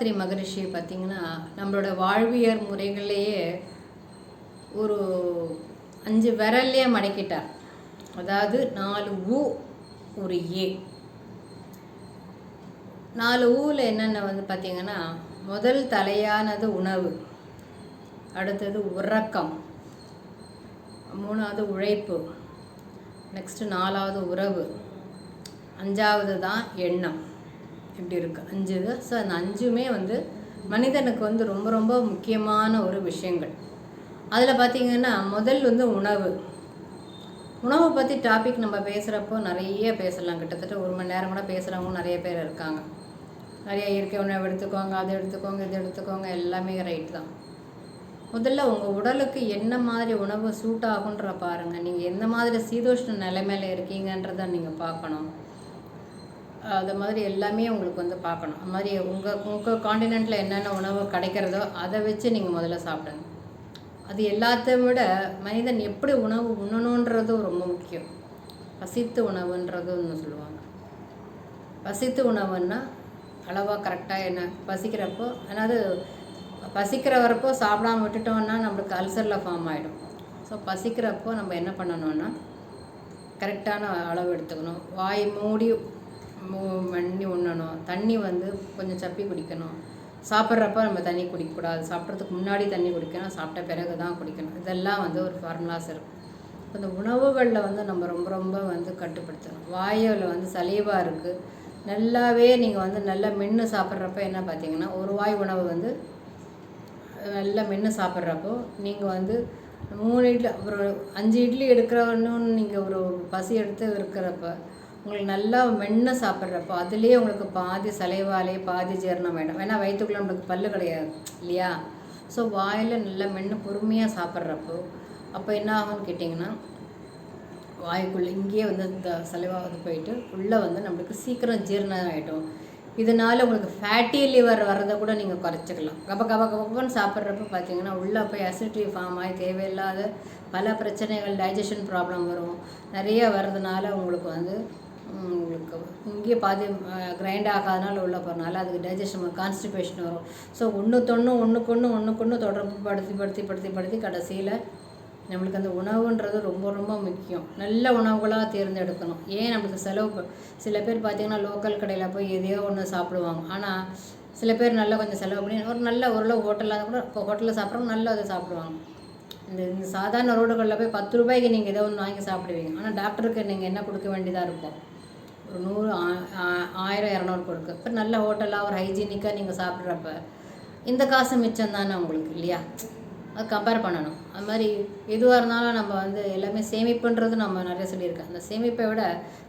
வேதாத்ரி மகரிஷி பார்த்திங்கன்னா நம்மளோட வாழ்வியல் முறைகள்லேயே ஒரு அஞ்சு விரல்லையே மடக்கிட்டார். அதாவது நாலு ஊ ஒரு ஏ. நாலு ஊவில் என்னென்ன வந்து பார்த்திங்கன்னா முதல் தலையானது உணவு அடுத்தது உறக்கம் மூணாவது உழைப்பு நெக்ஸ்ட்டு நாலாவது உறவு அஞ்சாவது தான் எண்ணம். இப்படி இருக்குது அஞ்சு இது ஸோ அந்த அஞ்சுமே வந்து மனிதனுக்கு வந்து ரொம்ப ரொம்ப முக்கியமான ஒரு விஷயங்கள். அதில் பார்த்திங்கன்னா முதல் வந்து உணவு. உணவை பற்றி டாபிக் நம்ம பேசுகிறப்போ நிறைய பேசலாம். கிட்டத்தட்ட ஒரு மணி நேரம் கூட பேசுகிறவங்க நிறைய பேர் இருக்காங்க. நிறைய இயற்கை உணவு எடுத்துக்கோங்க அதை எடுத்துக்கோங்க இது எடுத்துக்கோங்க எல்லாமே ரைட் தான். முதல்ல உங்கள் உடலுக்கு என்ன மாதிரி உணவு சூட் ஆகுன்ற பாருங்கள் நீங்கள் எந்த மாதிரி சீதோஷ்ண நிலைமையில இருக்கீங்கன்றதை நீங்கள் பார்க்கணும். அது மாதிரி எல்லாமே உங்களுக்கு வந்து பார்க்கணும். அது மாதிரி உங்கள் உங்கள் காண்டினெண்ட்டில் என்னென்ன உணவு கிடைக்கிறதோ அதை வச்சு நீங்கள் முதல்ல சாப்பிடுங்க. அது எல்லாத்தையும் விட மனிதன் எப்படி உணவு உண்ணணுன்றதும் ரொம்ப முக்கியம். பசித்து உணவுன்றது ஒன்று சொல்லுவாங்க. பசித்து உணவுன்னா அளவாக கரெக்டாக என்ன பசிக்கிறப்போ அதாவது பசிக்கிறவரப்போ சாப்பிடாம விட்டுட்டோம்னா நம்மளுக்கு அல்சரில் ஃபார்ம் ஆகிடும் ஸோ பசிக்கிறப்போ நம்ம என்ன பண்ணணும்னா கரெக்டான அளவு எடுத்துக்கணும். வாய் மூடி மூ பண்ணி உண்ணணும் தண்ணி வந்து கொஞ்சம் சப்பி குடிக்கணும். சாப்பிட்றப்ப நம்ம தண்ணி குடிக்கக்கூடாது. சாப்பிட்றதுக்கு முன்னாடி தண்ணி குடிக்கணும். சாப்பிட்ட பிறகு தான் குடிக்கணும். இதெல்லாம் வந்து ஒரு ஃபார்முலாஸ் இருக்கும். இந்த உணவுகளில் வந்து நம்ம ரொம்ப ரொம்ப வந்து கட்டுப்படுத்தணும். வாயில் வந்து சலீவாக இருக்குது நல்லாவே நீங்கள் வந்து நல்லா மென்று சாப்பிட்றப்ப என்ன பார்த்தீங்கன்னா ஒரு வாய் உணவு வந்து நல்லா மென்று சாப்பிட்றப்போ நீங்கள் வந்து மூணு இட்லி ஒரு அஞ்சு இட்லி எடுக்கிறவன்னு நீங்கள் ஒரு பசி எடுத்து இருக்கிறப்ப உங்களுக்கு நல்லா மென்று சாப்பிட்றப்போ அதுலேயே உங்களுக்கு பாதி சலைவாலே பாதி ஜீரணம் வேணும் ஏன்னா வயிற்றுக்குள்ள நம்மளுக்கு பல்லு கிடையாது இல்லையா? ஸோ வாயில் நல்லா மென்று பொறுமையாக சாப்பிட்றப்போ அப்போ என்ன ஆகும்னு கேட்டிங்கன்னா வாய்க்குள்ளே இங்கேயே வந்து இந்த சலைவாவது போயிட்டு உள்ளே வந்து நம்மளுக்கு சீக்கிரம் ஜீரணம் ஆகிடும் இதனால் உங்களுக்கு ஃபேட்டி லிவர் வர்றதை கூட நீங்கள் குறைச்சிக்கலாம். கப கப கபன்னு சாப்பிட்றப்ப பார்த்தீங்கன்னா உள்ளே போய் அசிடிட்டி ஃபார்ம் ஆகி தேவையில்லாத பல பிரச்சனைகள் டைஜஷன் ப்ராப்ளம் வரும். நிறைய வர்றதுனால உங்களுக்கு வந்து உங்களுக்கு இங்கேயே பாதி கிரைண்ட் ஆகாதனால உள்ளே போகிறனால அதுக்கு டைஜஷன் கான்ஸ்டிபேஷன் வரும். ஸோ ஒன்று ஒன்றுக்கொன்று ஒன்றுக்கொன்று தொடர்பு படுத்தி படுத்தி படுத்தி படுத்தி கடைசியில் நம்மளுக்கு அந்த உணவுன்றது ரொம்ப ரொம்ப முக்கியம். நல்ல உணவுகளாக தேர்ந்தெடுக்கணும். ஏன் நம்மளுக்கு செலவு சில பேர் பார்த்திங்கன்னா லோக்கல் கடையில் போய் எதையோ ஒன்று சாப்பிடுவாங்க. ஆனால் சில பேர் நல்லா கொஞ்சம் செலவு பண்ணி ஒரு நல்ல ஓரளவு ஹோட்டலாக கூட இப்போ ஹோட்டலில் சாப்பிட்றவங்க நல்லா அதை சாப்பிடுவாங்க. இந்த இந்த சாதாரண ரோடுகளில் போய் பத்து ரூபாய்க்கு நீங்கள் ஏதோ ஒன்று வாங்கி சாப்பிடுவீங்க. ஆனால் டாக்டருக்கு நீங்கள் என்ன கொடுக்க வேண்டியதாக இருக்கும்? ஒரு நூறு ஆயிரம் இரநூறு கொடுக்கு. இப்போ நல்ல ஹோட்டலாக ஒரு ஹைஜீனிக்காக நீங்கள் சாப்பிட்றப்ப இந்த காசு மிச்சம் தானே உங்களுக்கு இல்லையா? அது கம்பேர் பண்ணணும். அது மாதிரி எதுவாக இருந்தாலும் நம்ம வந்து எல்லாமே சேமிப்புன்றது நம்ம நிறைய சொல்லியிருக்கேன் அந்த சேமிப்பை விட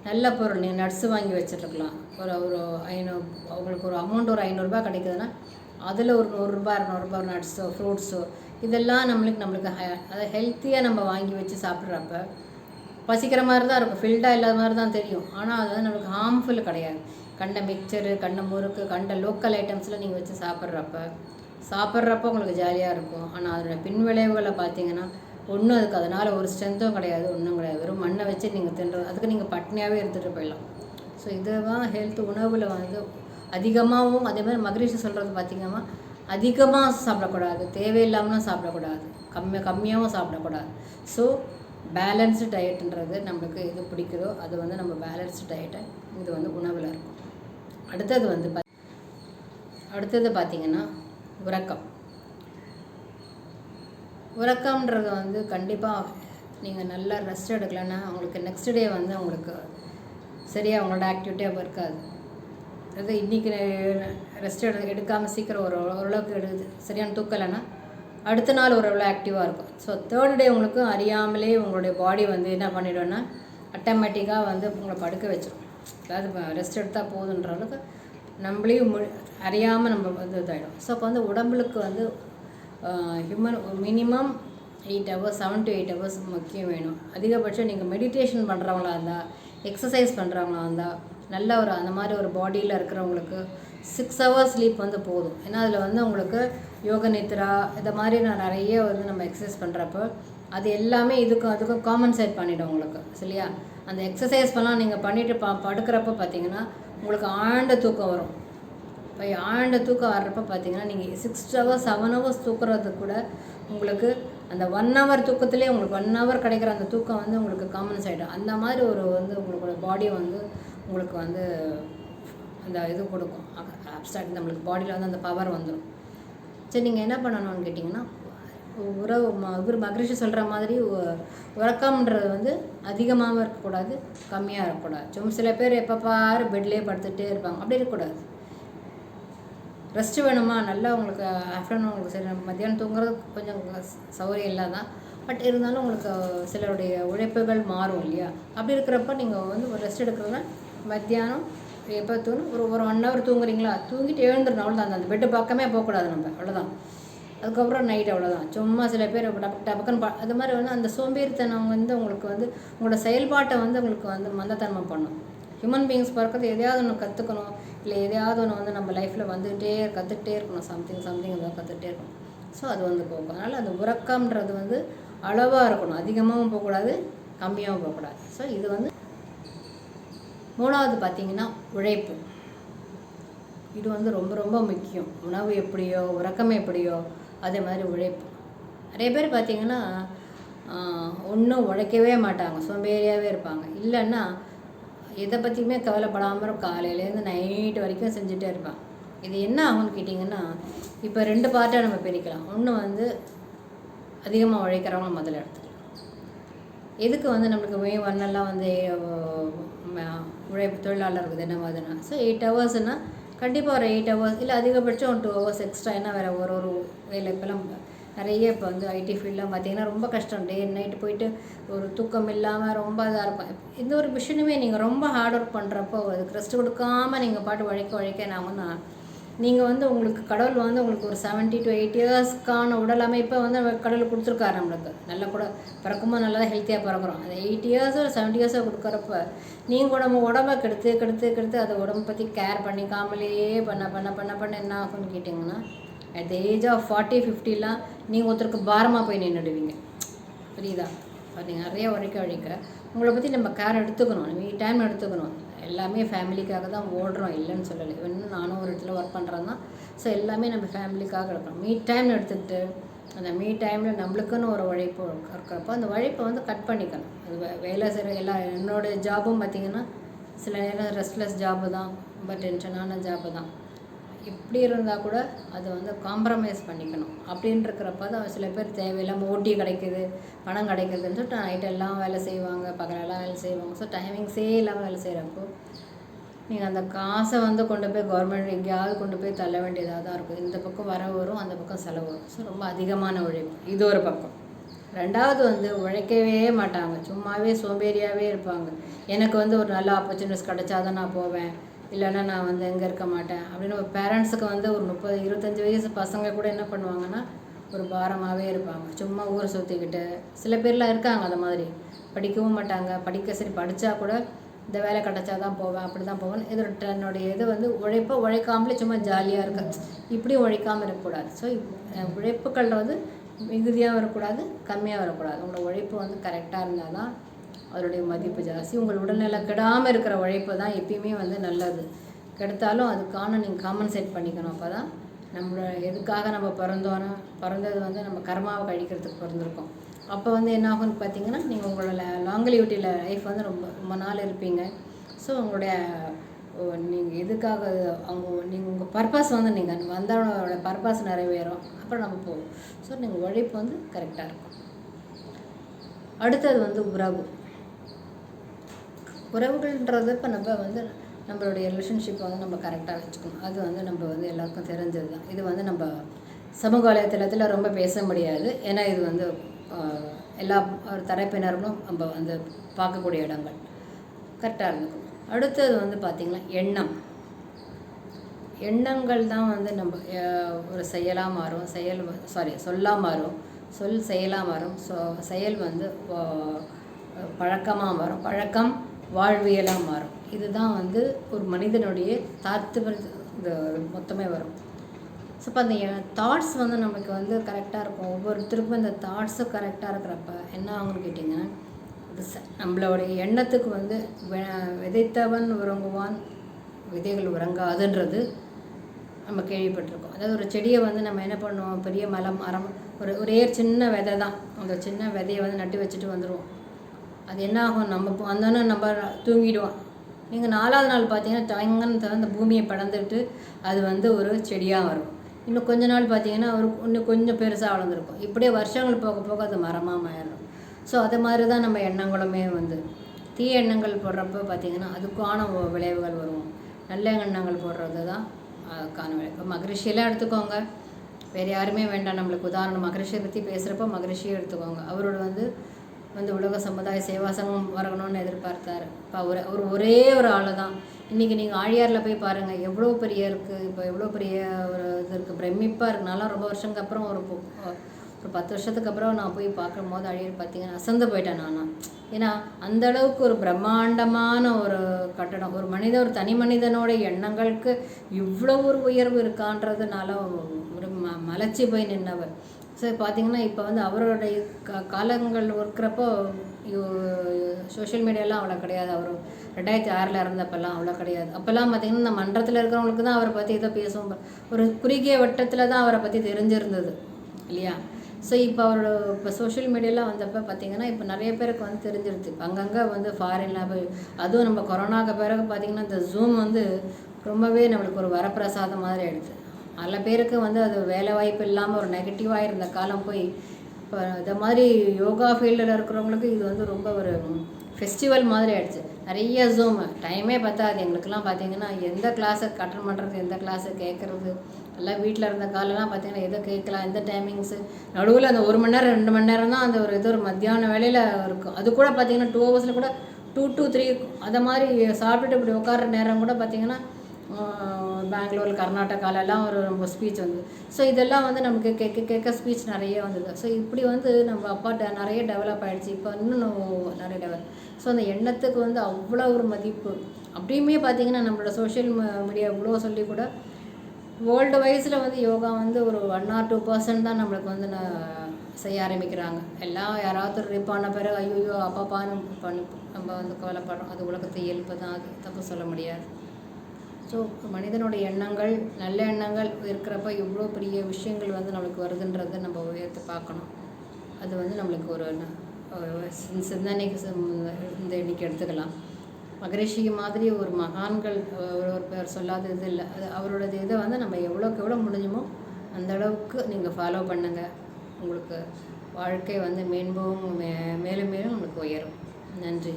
நல்ல பொருள் நீங்கள் நட்ஸு வாங்கி வச்சுட்ருக்கலாம் ஒரு ஒரு ஐநூறு உங்களுக்கு ஒரு அமௌண்ட் ஒரு ஐநூறுரூபா கிடைக்குதுன்னா அதில் ஒரு நூறுரூபா இரநூறுபா நட்ஸோ ஃப்ரூட்ஸோ இதெல்லாம் நம்மளுக்கு நம்மளுக்கு ஹெ அதை ஹெல்த்தியாக நம்ம வாங்கி வச்சு சாப்பிட்றப்ப பசிக்கிற மாதிரி தான் இருக்கும் ஃபில்டாக இல்லாத மாதிரி தான் தெரியும். ஆனால் அது வந்து நம்மளுக்கு ஹார்ம்ஃபுல் கிடையாது. கண்ட மிக்சரு கண்ட முறுக்கு கண்ட லோக்கல் ஐட்டம்ஸில் நீங்கள் வச்சு சாப்பிட்றப்ப சாப்பிட்றப்ப உங்களுக்கு ஜாலியாக இருக்கும். ஆனால் அதோட பின்விளைவுகளை பார்த்தீங்கன்னா ஒன்றும் அதுக்கு அதனால் ஒரு ஸ்ட்ரென்த்தும் கிடையாது ஒன்றும் கிடையாது. வெறும் மண்ணை வச்சு நீங்கள் தின்ற அதுக்கு நீங்கள் பட்னியாகவே எடுத்துகிட்டு போயிடலாம். ஸோ இதுதான் ஹெல்த் உணவில் வந்து அதிகமாகவும் அதே மாதிரி மகரிஷி சொல்கிறது பார்த்திங்கன்னா அதிகமாக சாப்பிடக்கூடாது. தேவையில்லாமலும் சாப்பிடக்கூடாது. கம்மி கம்மியாகவும் சாப்பிடக்கூடாது. ஸோ பேலன்ஸ்டு டயட்டுன்றது நம்மளுக்கு எது பிடிக்குதோ அது வந்து நம்ம பேலன்ஸ்டு டயட்டை இது வந்து உணவில் இருக்கும். அடுத்தது வந்து பா அடுத்தது பார்த்திங்கன்னா உறக்கம். உறக்கம்ன்றது வந்து கண்டிப்பாக நீங்கள் நல்லா ரெஸ்ட் எடுக்கலைன்னா அவங்களுக்கு நெக்ஸ்ட் டே வந்து அவங்களுக்கு சரியாக அவங்களோட ஆக்டிவிட்டியாக இருக்காது. அதாவது இன்றைக்கி ரெஸ்ட் எடு எடுக்காமல் சீக்கிரம் ஒரு ஓரளவுக்கு எடுக்குது சரியான தூக்கலைன்னா அடுத்த நாள் ஓரளவு ஆக்டிவாக இருக்கும். ஸோ தேர்ட் டே உங்களுக்கு அறியாமலே உங்களுடைய பாடி வந்து என்ன பண்ணிவிடும்னா ஆட்டோமேட்டிக்காக வந்து உங்களை படுக்க வச்சிடும் அதாவது ரெஸ்ட் எடுத்தால் போதுன்ற அளவுக்கு நம்மளையும் மு அறியாமல் நம்ம வந்து இதாகிடும் ஸோ அப்போ வந்து உடம்புக்கு வந்து human minimum eight hours seven to eight hours முக்கியம் வேணும். அதிகபட்சம் நீங்கள் மெடிடேஷன் பண்ணுறவங்களா இருந்தால் எக்ஸசைஸ் பண்ணுறவங்களா இருந்தால் நல்ல ஒரு அந்த மாதிரி ஒரு பாடியில் இருக்கிறவங்களுக்கு சிக்ஸ் ஹவர்ஸ் ஸ்லீப் வந்து போதும். ஏன்னா அதில் வந்து உங்களுக்கு யோக நித்ரா இந்த மாதிரி நான் நிறைய வந்து நம்ம எக்ஸசைஸ் பண்ணுறப்போ அது எல்லாமே இதுக்கும் அதுக்கும் காமன்சேட் பண்ணிவிடும் உங்களுக்கு சரியா? அந்த எக்ஸசைஸ் பண்ணால் நீங்கள் பண்ணிவிட்டு ப படுக்கிறப்ப பார்த்தீங்கன்னா உங்களுக்கு ஆழ்ந்த தூக்கம் வரும். இப்போ ஆழ்ந்த தூக்கம் வர்றப்ப பார்த்தீங்கன்னா நீங்கள் சிக்ஸ் ஹவர்ஸ் செவன் ஹவர்ஸ் தூக்குறது கூட உங்களுக்கு அந்த ஒன் ஹவர் தூக்கத்துலேயே உங்களுக்கு ஒன் ஹவர் கிடைக்கிற அந்த தூக்கம் வந்து உங்களுக்கு காமன்ஸ் ஆகிடும் அந்த மாதிரி ஒரு வந்து உங்களோட பாடி வந்து உங்களுக்கு வந்து அந்த இது கொடுக்கும். அப்டாக்ட் நம்மளுக்கு பாடியில் வந்து அந்த பவர் வந்துடும் சரி நீங்கள் என்ன பண்ணணும்னு கேட்டிங்கன்னா உறவு ம- இவர் மகரிஷி சொல்கிற மாதிரி உறக்கம்ன்றது வந்து அதிகமாகவும் இருக்கக்கூடாது கம்மியாக இருக்கக்கூடாது. சும்மா சில பேர் எப்போ பாரு பெட்லேயே படுத்துகிட்டே இருப்பாங்க. அப்படி இருக்கக்கூடாது. ரெஸ்ட் வேணுமா? நல்லா உங்களுக்கு ஆஃப்டர்நூன் உங்களுக்கு சரி மத்தியானம் தூங்குறது கொஞ்சம் சௌகரியம் இல்லாதான் பட் இருந்தாலும் உங்களுக்கு சிலருடைய உழைப்புகள் மாறும் இல்லையா? அப்படி இருக்கிறப்ப நீங்கள் வந்து ஒரு ரெஸ்ட் எடுக்கிறதுனா மத்தியானம் எப்போ தூணும் ஒரு ஒரு ஒன் ஹவர் தூங்குறீங்களா? தூங்கிட்டு எழுந்துடணும் அவ்வளோதான் அந்த பெட்டு பக்கமே போகக்கூடாது நம்ம அவ்வளோதான் அதுக்கப்புறம் நைட் அவ்வளோதான் சும்மா சில பேர் டபக் டபக்குன்னு பா அது மாதிரி வந்து அந்த சோம்பேறித்தனம் வந்து உங்களுக்கு வந்து உங்களோட செயல்பாட்டை வந்து உங்களுக்கு வந்து மந்தத்தன்மை பண்ணும். ஹியூமன் பீயிங்ஸ் பிறக்கிறது எதையாவது ஒன்று கற்றுக்கணும் இல்லை எதையாவது ஒன்று வந்து நம்ம லைஃப்பில் வந்துகிட்டே கற்றுக்கிட்டே இருக்கணும். சம்திங் சம்திங் ஏதாவது கற்றுக்கிட்டே இருக்கணும். ஸோ அது வந்து போகும். அதனால் அந்த உறக்கம்ன்றது வந்து அளவாக இருக்கணும். அதிகமாகவும் போகக்கூடாது கம்மியாகவும் போகக்கூடாது. ஸோ இது வந்து மூணாவது பார்த்தீங்கன்னா உழைப்பு. இது வந்து ரொம்ப ரொம்ப முக்கியம். உணவு எப்படியோ உறக்கம் எப்படியோ அதே மாதிரி உழைப்பு. நிறைய பேர் பார்த்தீங்கன்னா ஒன்றும் உழைக்கவே மாட்டாங்க. சோம்பேறியாகவே இருப்பாங்க. இல்லைன்னா எதை பற்றியுமே கவலைப்படாமல் காலையிலேருந்து நைட்டு வரைக்கும் செஞ்சுட்டே இருப்பாங்க. இது என்ன ஆகும்னு கேட்டிங்கன்னா இப்போ ரெண்டு பார்ட்டாக நம்ம பிரிக்கலாம். ஒன்று வந்து அதிகமாக உழைக்கிறவங்க முதல்ல எடுத்துக்கலாம். எதுக்கு வந்து நம்மளுக்கு மே ஒன்னெல்லாம் வந்து உழைப்பு தொழிலாளர் என்ன மாதிரினா ஸோ எயிட் ஹவர்ஸ்னால் கண்டிப்பாக ஒரு எயிட் ஹவர்ஸ் இல்லை அதிகபட்சம் ஒரு டூ ஹவர்ஸ் எக்ஸ்ட்ரா என்ன வேறு ஒரு ஒரு வேலை இப்போலாம் நிறைய இப்போ வந்து ஐடி ஃபீல்டெலாம் பார்த்தீங்கன்னா ரொம்ப கஷ்டம். டே நைட்டு போயிட்டு ஒரு தூக்கம் இல்லாமல் ரொம்ப இதாக இருக்கும் எந்த ஒரு மிஷினுமே நீங்கள் ரொம்ப ஹார்ட் ஒர்க் பண்ணுறப்போ அதுக்கு ரெஸ்ட் கொடுக்காம நீங்கள் பாட்டு உழைக்க உழைக்க நாமன்னா நீங்கள் வந்து உங்களுக்கு கடவுள் வந்து உங்களுக்கு ஒரு செவன்ட்டி டு எயிட் இயர்ஸ்க்கான உடல் அமைப்பை வந்து கடவுள் கொடுத்துருக்காரு நம்மளுக்கு. நல்லா கூட பிறக்கும்போது நல்லா ஹெல்த்தியாக பிறக்கிறோம். அந்த எயிட் இயர்ஸ் ஒரு செவன்ட்டி இயர்ஸாக கொடுக்குறப்ப நீங்கள் நம்ம உடம்ப கெடுத்து கெடுத்து கெடுத்து அதை உடம்பை பற்றி கேர் பண்ணிக்காமலே பண்ண பண்ண பண்ண பண்ண என்ன ஆகும்னு கேட்டிங்கன்னா at the age of forty ஃபிஃப்டிலாம் நீங்கள் ஒருத்தருக்கு பாரமாக போய் நின்றுடுவீங்க புரியுதா? நீங்கள் நிறைய உழைக்க உழைக்க உங்களை பற்றி நம்ம கேர் எடுத்துக்கணும். நீங்கள் டைம் எடுத்துக்கணும். எல்லாமே ஃபேமிலிக்காக தான் ஓடுறோம். இல்லைன்னு சொல்லலை. இன்னும் நானும் ஒரு இடத்துல ஒர்க் பண்ணுறேன்னா ஸோ எல்லாமே நம்ம ஃபேமிலிக்காக எடுக்கணும் மீ டைம் எடுத்துக்கிட்டு அந்த மீ டைமில் நம்மளுக்குன்னு ஒரு உழைப்பு இருக்கிறப்போ அந்த உழைப்பை வந்து கட் பண்ணிக்கணும். அது வே- வேலை செய்கிற எல்லா என்னோடய ஜாபும் பார்த்திங்கன்னா சில நேரம் ரெஸ்ட்லெஸ் ஜாபு தான். ரொம்ப டென்ஷனான ஜாபு தான். இப்படி இருந்தால் கூட அதை வந்து காம்ப்ரமைஸ் பண்ணிக்கணும். அப்படின்னு தான் சில பேர் தேவையில்லாமல் ஓட்டி கிடைக்குது பணம் கிடைக்குதுன்னு சொல்லிட்டு நைட் எல்லாம் வேலை செய்வாங்க பகலெல்லாம் வேலை செய்வாங்க. ஸோ டைமிங்ஸே இல்லாமல் வேலை செய்கிறப்போ நீங்கள் அந்த காசை வந்து கொண்டு போய் கவர்மெண்ட் எங்கேயாவது கொண்டு போய் தள்ள வேண்டியதாக தான் இருக்கும். இந்த பக்கம் வர வரும் அந்த பக்கம் செலவு வரும். ஸோ ரொம்ப அதிகமான உழைப்பு. இது ஒரு பக்கம். ரெண்டாவது வந்து உழைக்கவே மாட்டாங்க. சும்மாவே சோம்பேறியாகவே இருப்பாங்க. எனக்கு வந்து ஒரு நல்ல ஆப்பர்ச்சுனிட்டிஸ் கிடைச்சாதான் நான் போவேன். இல்லைன்னா நான் வந்து எங்கே இருக்க மாட்டேன் அப்படின்னு ஒரு பேரண்ட்ஸுக்கு வந்து ஒரு முப்பது இருபத்தஞ்சி வயசு பசங்க கூட என்ன பண்ணுவாங்கன்னா ஒரு பாரமாகவே இருப்பாங்க. சும்மா ஊரை சுற்றிக்கிட்டு சில பேர்லாம் இருக்காங்க அந்த மாதிரி. படிக்கவும் மாட்டாங்க. படிக்க சரி படித்தா கூட இந்த வேலை கிடச்சா தான் போவேன் அப்படி தான் போவேன் இது தன்னுடைய இது வந்து உழைப்பை உழைக்காமலே சும்மா ஜாலியாக இருக்க. இப்படியும் உழைக்காமல் இருக்கக்கூடாது. ஸோ உழைப்புகள் வந்து மிகுதியாக வரக்கூடாது கம்மியாக வரக்கூடாது உங்களோட உழைப்பு வந்து கரெக்டாக இருந்தால் தான் அதனுடைய மதிப்பு ஜாஸ்தி. உங்கள் உடல்நிலை கெடாமல் இருக்கிற உழைப்பு தான் எப்பயுமே வந்து நல்லது. கெடுத்தாலும் அதுக்கான நீங்கள் காம்பன்சேட் பண்ணிக்கணும். அப்போ தான் நம்மளோட எதுக்காக நம்ம பிறந்தோன்னா பிறந்தது வந்து நம்ம கர்மாவை கழிக்கிறதுக்கு பிறந்திருக்கோம். அப்போ வந்து என்ன ஆகும்னு பார்த்தீங்கன்னா நீங்கள் உங்களோட லாங்கலிவிட்டியில் லைஃப் வந்து ரொம்ப ரொம்ப நாள் இருப்பீங்க. ஸோ உங்களுடைய நீங்கள் எதுக்காக அவங்க நீங்கள் உங்கள் பர்பஸ் வந்து நீங்கள் வந்தவனோட பர்பஸ் நிறைவேறும். அப்புறம் நம்ம போவோம். ஸோ நீங்கள் உழைப்பு வந்து கரெக்டாக இருக்கும். அடுத்தது வந்து உறவு. உறவுகள்ன்றது இப்போ நம்ம வந்து நம்மளுடைய ரிலேஷன்ஷிப்பை வந்து நம்ம கரெக்டாக வச்சுக்கணும். அது வந்து நம்ம வந்து எல்லாருக்கும் தெரிஞ்சது தான் இது வந்து நம்ம சமூக வலைத்தளத்தில் ரொம்ப பேச முடியாது. ஏன்னா இது வந்து எல்லா ஒரு தரப்பினர்களும் நம்ம வந்து பார்க்கக்கூடிய இடங்கள். கரெக்டாக இருக்கும் அடுத்தது வந்து பார்த்திங்கன்னா எண்ணம். எண்ணங்கள் தான் வந்து நம்ம ஒரு செயலாக மாறும். செயல் சாரி சொல்லாக மாறும். சொல் செயலாக மாறும். ஸோ செயல் வந்து பழக்கமாக மாறும். பழக்கம் வாழ்வியலாக மாறும். இதுதான் வந்து ஒரு மனிதனுடைய தாத்துவ இது மொத்தமே வரும். ஸோ இப்போ அந்த தாட்ஸ் வந்து நமக்கு வந்து கரெக்டாக இருக்கும். ஒவ்வொருத்தருக்கும் இந்த தாட்ஸும் கரெக்டாக இருக்கிறப்ப என்ன ஆகும்னு கேட்டிங்கன்னா ச- நம்மளுடைய எண்ணத்துக்கு வந்து வெ- விதைத்தவன் உறங்குவான் விதைகள் உறங்காதுன்றது நம்ம கேள்விப்பட்டிருக்கோம். அதாவது ஒரு செடியை வந்து நம்ம என்ன பண்ணுவோம்? பெரிய மலம் மரம் ஒரு ஒரே சின்ன விதை தான் அந்த சின்ன விதையை வந்து நட்டு வச்சுட்டு வந்துடுவோம் அது என்ன ஆகும்? நம்ம வந்தோன்னே நம்ம தூங்கிடுவோம். நீங்கள் நாலாவது நாள் பார்த்தீங்கன்னா தயங்கன்னு அந்த பூமியை படந்துட்டு அது வந்து ஒரு செடியாக வரும். இன்னும் கொஞ்ச நாள் பார்த்தீங்கன்னா ஒரு இன்னும் கொஞ்சம் பெருசாக வளர்ந்துருக்கும். இப்படியே வருஷங்கள் போக போக அது மரமாக மாறிடும். ஸோ அது மாதிரி தான் நம்ம எண்ணங்களுமே வந்து. தீய எண்ணங்கள் போடுறப்ப பார்த்தீங்கன்னா அதுக்கான விளைவுகள் வரும். நல்ல எண்ணங்கள் போடுறது தான் அதுக்கான விளைவு இப்போ மகரிஷியெல்லாம் எடுத்துக்கோங்க. வேறு யாருமே வேண்டாம். நம்மளுக்கு உதாரணம் மகரிஷியை பற்றி பேசுகிறப்ப மகரிஷியை எடுத்துக்கோங்க. அவரோட வந்து வந்து உலக சமுதாய சேவா சங்கம் வரணும்னு எதிர்பார்த்தார். இப்போ அவர் அவர் ஒரே ஒரு ஆள் தான். இன்றைக்கி நீங்கள் ஆழியாரில் போய் பாருங்கள் எவ்வளோ பெரிய இருக்குது இப்போ எவ்வளோ பெரிய ஒரு இது இருக்குது பிரமிப்பாக இருக்கு. ரொம்ப வருஷத்துக்கு அப்புறம் ஒரு ஒரு பத்து வருஷத்துக்கு அப்புறம் நான் போய் பார்க்கும் போது அழியர் பார்த்தீங்கன்னா அசந்து போயிட்டேன் நானும் ஏன்னா அந்த அளவுக்கு ஒரு பிரம்மாண்டமான ஒரு கட்டடம். ஒரு மனித ஒரு தனி மனிதனோட எண்ணங்களுக்கு இவ்வளோ ஒரு உயர்வு இருக்கான்றதுனால ஒரு ம மலைச்சி போய் நின்னவர். ஸோ பார்த்தீங்கன்னா இப்போ வந்து அவருடைய க காலங்கள் இருக்கிறப்போ சோஷியல் மீடியாலாம் அவ்வளோ கிடையாது. அவர் ரெண்டாயிரத்தி ஆறில் இறந்தப்பெல்லாம் அவ்வளோ கிடையாது. அப்போல்லாம் பார்த்தீங்கன்னா இந்த மன்றத்தில் இருக்கிறவங்களுக்கு தான் அவரை பற்றி ஏதோ பேசுவோம். ஒரு குறுகிய வட்டத்தில் தான் அவரை பற்றி தெரிஞ்சிருந்தது இல்லையா? ஸோ இப்போ அவரோட இப்போ சோஷியல் மீடியாலாம் வந்தப்போ பார்த்தீங்கன்னா இப்போ நிறைய பேருக்கு வந்து தெரிஞ்சிருது இப்போ அங்கங்கே வந்து ஃபாரின்ல போய் அதுவும் நம்ம கொரோனாக்கு பிறகு பார்த்தீங்கன்னா இந்த ஜூம் வந்து ரொம்பவே நம்மளுக்கு ஒரு வரப்பிரசாதம் மாதிரி ஆயிடுது பல பேருக்கு வந்து அது வேலை வாய்ப்பு இல்லாமல் ஒரு நெகட்டிவாக இருந்த காலம் போய் இப்போ இந்த மாதிரி யோகா ஃபீல்டில் இருக்கிறவங்களுக்கு இது வந்து ரொம்ப ஒரு ஃபெஸ்டிவல் மாதிரி ஆயிடுச்சு. நிறைய ஜூம் டைமே பத்தாது. எங்களுக்கெல்லாம் பார்த்தீங்கன்னா எந்த கிளாஸை அட்டன் பண்ணுறது எந்த கிளாஸை கேட்குறது எல்லாம் வீட்டில் இருந்த காலெல்லாம் பார்த்தீங்கன்னா எதை கேட்கலாம் எந்த டைமிங்ஸு நடுவில் அந்த ஒரு மணி நேரம் ரெண்டு மணி நேரம் தான் அந்த ஒரு இது ஒரு மத்தியான வேலையில் இருக்கும். அது கூட பார்த்தீங்கன்னா டூ ஹவர்ஸில் கூட டூ டூ த்ரீ அதை மாதிரி சாப்பிட்டுட்டு இப்படி உட்கார நேரம் கூட பார்த்தீங்கன்னா பெங்களூர் கர்நாடகாலெல்லாம் ஒரு ரொம்ப ஸ்பீச் வந்து. ஸோ இதெல்லாம் வந்து நமக்கு கேட்க கேட்க ஸ்பீச் நிறைய வந்தது. ஸோ இப்படி வந்து நம்ம அப்பா நிறைய டெவலப் ஆகிடுச்சு இப்போ இன்னும் நிறைய டெவலப் ஸோ அந்த எண்ணத்துக்கு வந்து அவ்வளோ ஒரு மதிப்பு. அப்படியுமே பார்த்தீங்கன்னா நம்மளோட சோஷியல் மீடியா இவ்வளோ சொல்லி கூட வேர்ல்டு வைஸில் வந்து யோகா வந்து ஒரு ஒன் ஆர் டூ பர்சன்ட் தான் நம்மளுக்கு வந்து நான் செய்ய ஆரம்பிக்கிறாங்க. எல்லாம் யாராவது ஒரு ரிப்பான பிறகு ஐயோ அப்பா பான்னு பண்ணி நம்ம வந்து கவலைப்படுறோம். அது உலகத்தை இயல்பு தான் அது தப்பு சொல்ல முடியாது. ஸோ மனிதனுடைய எண்ணங்கள் நல்ல எண்ணங்கள் இருக்கிறப்ப எவ்வளோ பெரிய விஷயங்கள் வந்து நம்மளுக்கு வருதுன்றதை நம்ம உயர்த்து பார்க்கணும். அது வந்து நம்மளுக்கு ஒரு சிந்தனைக்கு இந்த இன்னைக்கு எடுத்துக்கலாம். மகரிஷி மாதிரி ஒரு மகான்கள் ஒரு ஒரு பேர் சொல்லாத இது இல்லை. அது அவரோட இதை வந்து நம்ம எவ்வளோக்கு எவ்வளோ முடிஞ்சுமோ அந்த அளவுக்கு நீங்கள் ஃபாலோ பண்ணுங்கள் உங்களுக்கு வாழ்க்கை வந்து மேன்போம் மே மேலும் மேலும் உங்களுக்கு உயரும். நன்றி.